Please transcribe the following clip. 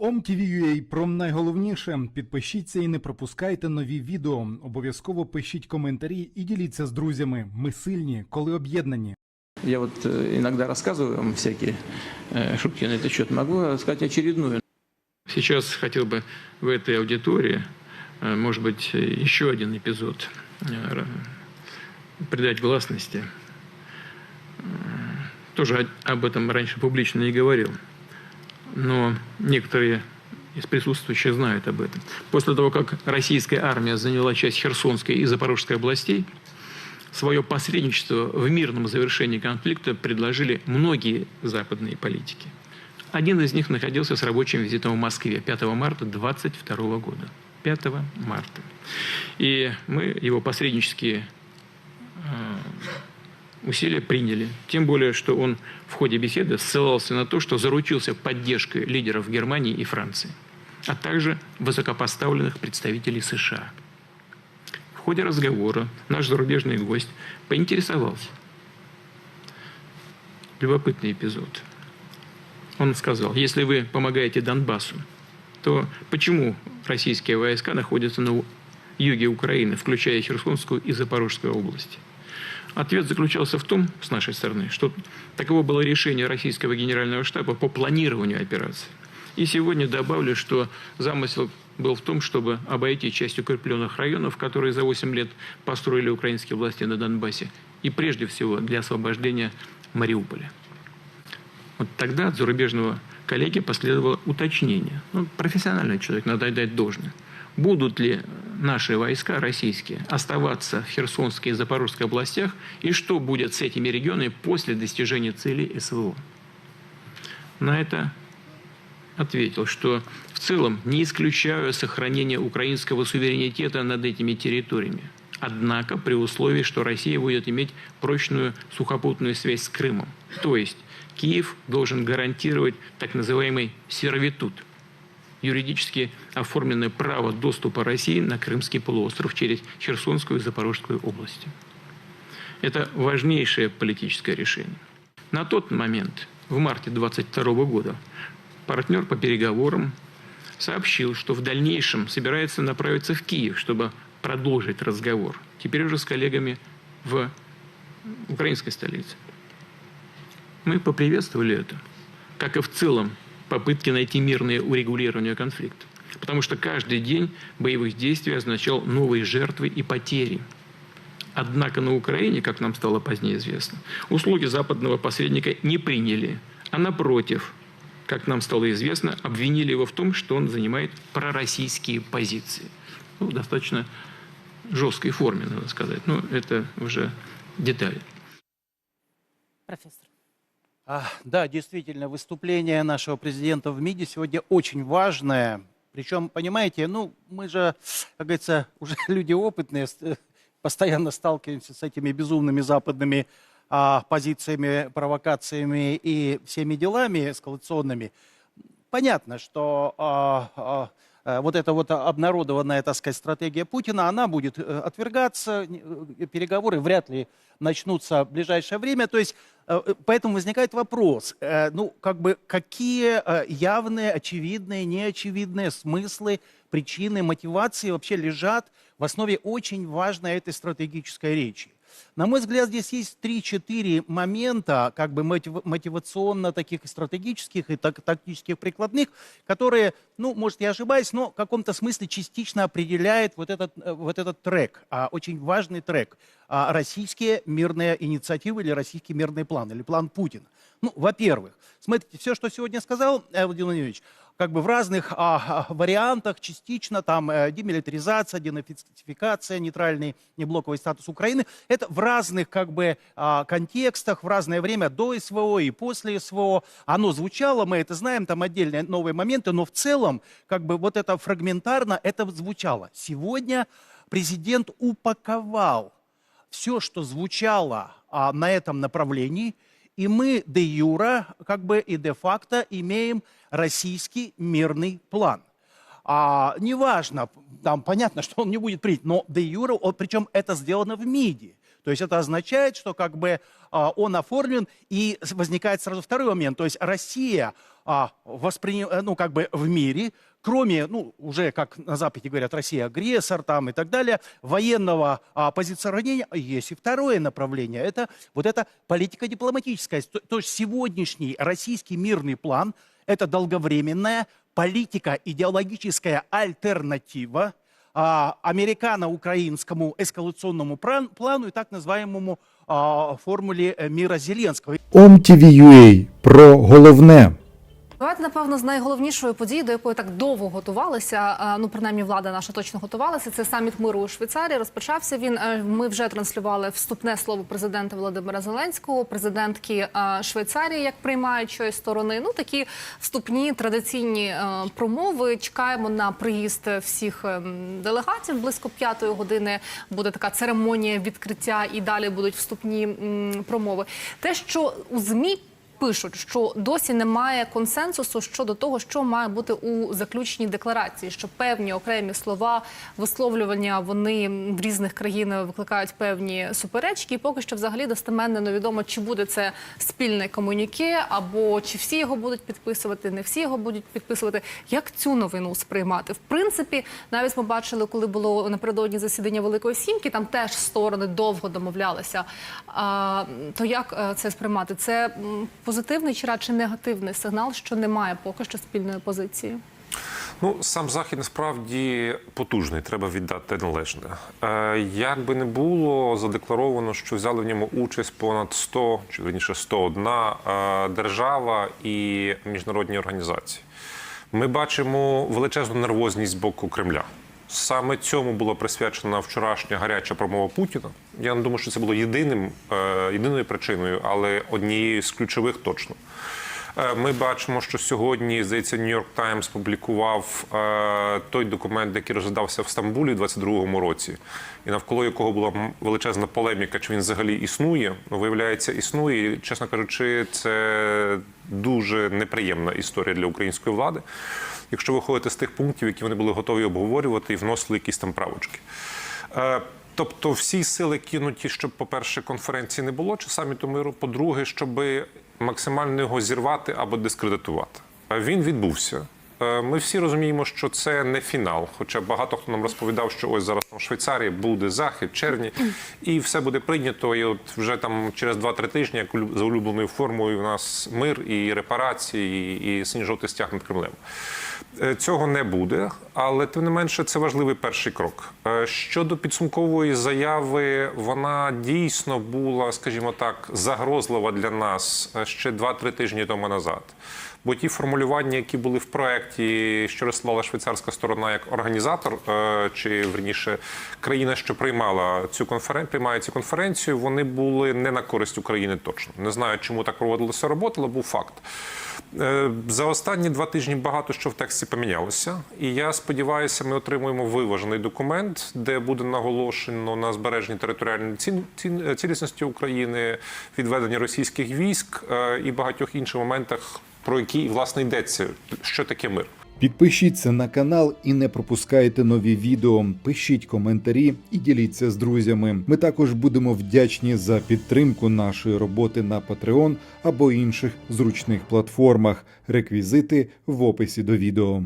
OMTV.ua про найголовніше. Підпишіться і не пропускайте нові відео. Обов'язково пишіть коментарі і діліться з друзями. Ми сильні, коли об'єднані. Я вот э, иногда рассказываю вам всякие э, шутки на этот счет. Могу сказать очередную. Сейчас хотел бы в этой аудитории, э, может быть, э, еще один эпизод э, ра- придать гласности. Э, Тоже о- об этом раньше публично не говорил. Но некоторые из присутствующих знают об этом. После того, как российская армия заняла часть Херсонской и Запорожской областей, свое посредничество в мирном завершении конфликта предложили многие западные политики. Один из них находился с рабочим визитом в Москве 5 марта 22 года. 5 марта. И мы его посреднические усилия приняли. Тем более, что он в ходе беседы ссылался на то, что заручился поддержкой лидеров Германии и Франции, а также высокопоставленных представителей США. В ходе разговора наш зарубежный гость поинтересовался. Любопытный эпизод. Он сказал, если вы помогаете Донбассу, то почему российские войска находятся на юге Украины, включая Херсонскую и Запорожскую области? Ответ заключался в том, с нашей стороны, что таково было решение российского генерального штаба по планированию операции. И сегодня добавлю, что замысел был в том, чтобы обойти часть укрепленных районов, которые за 8 лет построили украинские власти на Донбассе, и прежде всего для освобождения Мариуполя. Вот тогда от зарубежного коллеги последовало уточнение. Ну, профессиональный человек, надо отдать должное. Будут ли наши войска российские оставаться в Херсонской и Запорожской областях, и что будет с этими регионами после достижения целей СВО? На это ответил, что в целом не исключаю сохранение украинского суверенитета над этими территориями. Однако при условии, что Россия будет иметь прочную сухопутную связь с Крымом. То есть Киев должен гарантировать так называемый сервитут – юридически оформленное право доступа России на Крымский полуостров через Херсонскую и Запорожскую области. Это важнейшее политическое решение. На тот момент, в марте 22 года, партнер по переговорам сообщил, что в дальнейшем собирается направиться в Киев, чтобы продолжить разговор. Теперь уже с коллегами в украинской столице. Мы поприветствовали это, как и в целом попытки найти мирное урегулирование конфликта. Потому что каждый день боевых действий означал новые жертвы и потери. Однако на Украине, как нам стало позднее известно, услуги западного посредника не приняли, а напротив, как нам стало известно, обвинили его в том, что он занимает пророссийские позиции. Ну, достаточно жесткой форме, надо сказать. Но это уже детали. Профессор. Да, действительно, выступление нашего президента в МИДе сегодня очень важное. Причем, понимаете, ну, мы же, как говорится, уже люди опытные, э, постоянно сталкиваемся с этими безумными западными а, позициями, провокациями и всеми делами эскалационными. Понятно, что а, а, вот эта вот обнародованная, так сказать, стратегия Путина, она будет э, отвергаться, э, переговоры вряд ли начнутся в ближайшее время. То есть, э, э, поэтому возникает вопрос, э, ну, как бы, какие э, явные, очевидные, неочевидные смыслы, причины, мотивации вообще лежат в основе очень важной этой стратегической речи. На мой взгляд, здесь есть 3-4 момента, как бы мотив- мотивационно таких и стратегических, и так- тактических прикладных, которые, ну, может, я ошибаюсь, но в каком-то смысле частично определяет вот этот, э, вот этот трек, а, очень важный трек, а, российские мирные инициативы или российский мирный план, или план Путина. Ну, во-первых, смотрите, все, что сегодня сказал э, Владимир Владимирович, как бы в разных а, а, вариантах, частично, там, э, демилитаризация, денацификация, нейтральный неблоковый статус Украины, это в разных, как бы, а, контекстах, в разное время, до СВО и после СВО, оно звучало, мы это знаем, там отдельные новые моменты, но в целом, как бы, вот это фрагментарно, это звучало. Сегодня президент упаковал все, что звучало а, на этом направлении, и мы де юра, как бы и де факто имеем российский мирный план. А, неважно, там понятно, что он не будет принят, но де юра, он- причем это сделано в МИДе. То есть это означает, что как бы а, он оформлен, и возникает сразу второй момент. То есть Россия а, восприним- э, ну, как бы в мире, кроме, ну, уже, как на Западе говорят, Россия агрессор там и так далее, военного а, позиционирования, есть и второе направление. Это вот эта политика дипломатическая. То, то есть сегодняшний российский мирный план – это долговременная политика, идеологическая альтернатива а, американо-украинскому эскалационному пран- плану и так называемому а, формуле э, мира Зеленского. OMTV.ua про головне. Давайте, напевно, з найголовнішою подією, до якої так довго готувалися. Ну, принаймні, влада наша точно готувалася. Це саміт миру у Швейцарії. Розпочався він. Е, Ми вже транслювали вступне слово президента Володимира Зеленського, президентки е, Швейцарії, як приймаючої сторони. Ну такі вступні традиційні е, промови. Чекаємо на приїзд всіх ем, делегатів. Близько п'ятої години буде така церемонія відкриття, і далі будуть вступні промови. Те, що у змі пишуть, що досі немає консенсусу щодо того, що має бути у заключній декларації, що певні окремі слова, висловлювання вони в різних країнах викликають певні суперечки. І поки що взагалі достеменно невідомо, чи буде це спільне комуніке, або чи всі його будуть підписувати, не всі його будуть підписувати. Як цю новину сприймати? В принципі, навіть ми бачили, коли було напередодні засідання Великої Сімки, там теж сторони довго домовлялися. А, то як е, це сприймати? Це м, позитивний чи радше негативний сигнал, що немає поки що спільної позиції? Ну, сам захід насправді потужний, треба віддати належне. Е, як би не було, задекларовано, що взяли в ньому участь понад 100, чи верніше 101 е, держава і міжнародні організації. Ми бачимо величезну нервозність з боку Кремля. Саме цьому була присвячена вчорашня гаряча промова Путіна. Я не думаю, що це було єдиним, е, єдиною причиною, але однією з ключових точно. Е, Ми бачимо, що сьогодні, здається, Нью-Йорк Таймс публікував е, той документ, який розглядався в Стамбулі у 22-му році, і навколо якого була величезна полеміка, чи він взагалі існує. Ну, виявляється, існує. І, чесно кажучи, це дуже неприємна історія для української влади. Якщо виходити з тих пунктів, які вони були готові обговорювати і вносили якісь там правочки. Е, Тобто всі сили кинуті, щоб, по-перше, конференції не було чи саміту миру. По-друге, щоб максимально його зірвати або дискредитувати. Е, Він відбувся. Е, Ми всі розуміємо, що це не фінал. Хоча багато хто нам розповідав, що ось зараз там в Швейцарії буде захід, червні, і все буде прийнято. І от вже там через 2-3 тижні, як за улюбленою формою, у нас мир і репарації, і синьо-жовтий стяг над Кремлем. Е, Цього не буде, але тим не менше це важливий перший крок. Е, Щодо підсумкової заяви, вона дійсно була, скажімо так, загрозлива для нас ще 2-3 тижні тому назад. Бо ті формулювання, які були в проєкті, що розсилала швейцарська сторона як організатор, е, чи верніше країна, що приймала цю конференцію, приймає цю конференцію, вони були не на користь України точно. Не знаю, чому так проводилася робота, але був факт. Е, За останні два тижні багато що в тексті помінялося, і я сподіваюся, ми отримуємо виважений документ, де буде наголошено на збереженні територіальної ці- ці- цілісності України, відведення російських військ е, і багатьох інших моментах, про які власне йдеться, що таке мир. Підпишіться на канал і не пропускайте нові відео. Пишіть коментарі і діліться з друзями. Ми також будемо вдячні за підтримку нашої роботи на Patreon або інших зручних платформах. Реквізити в описі до відео.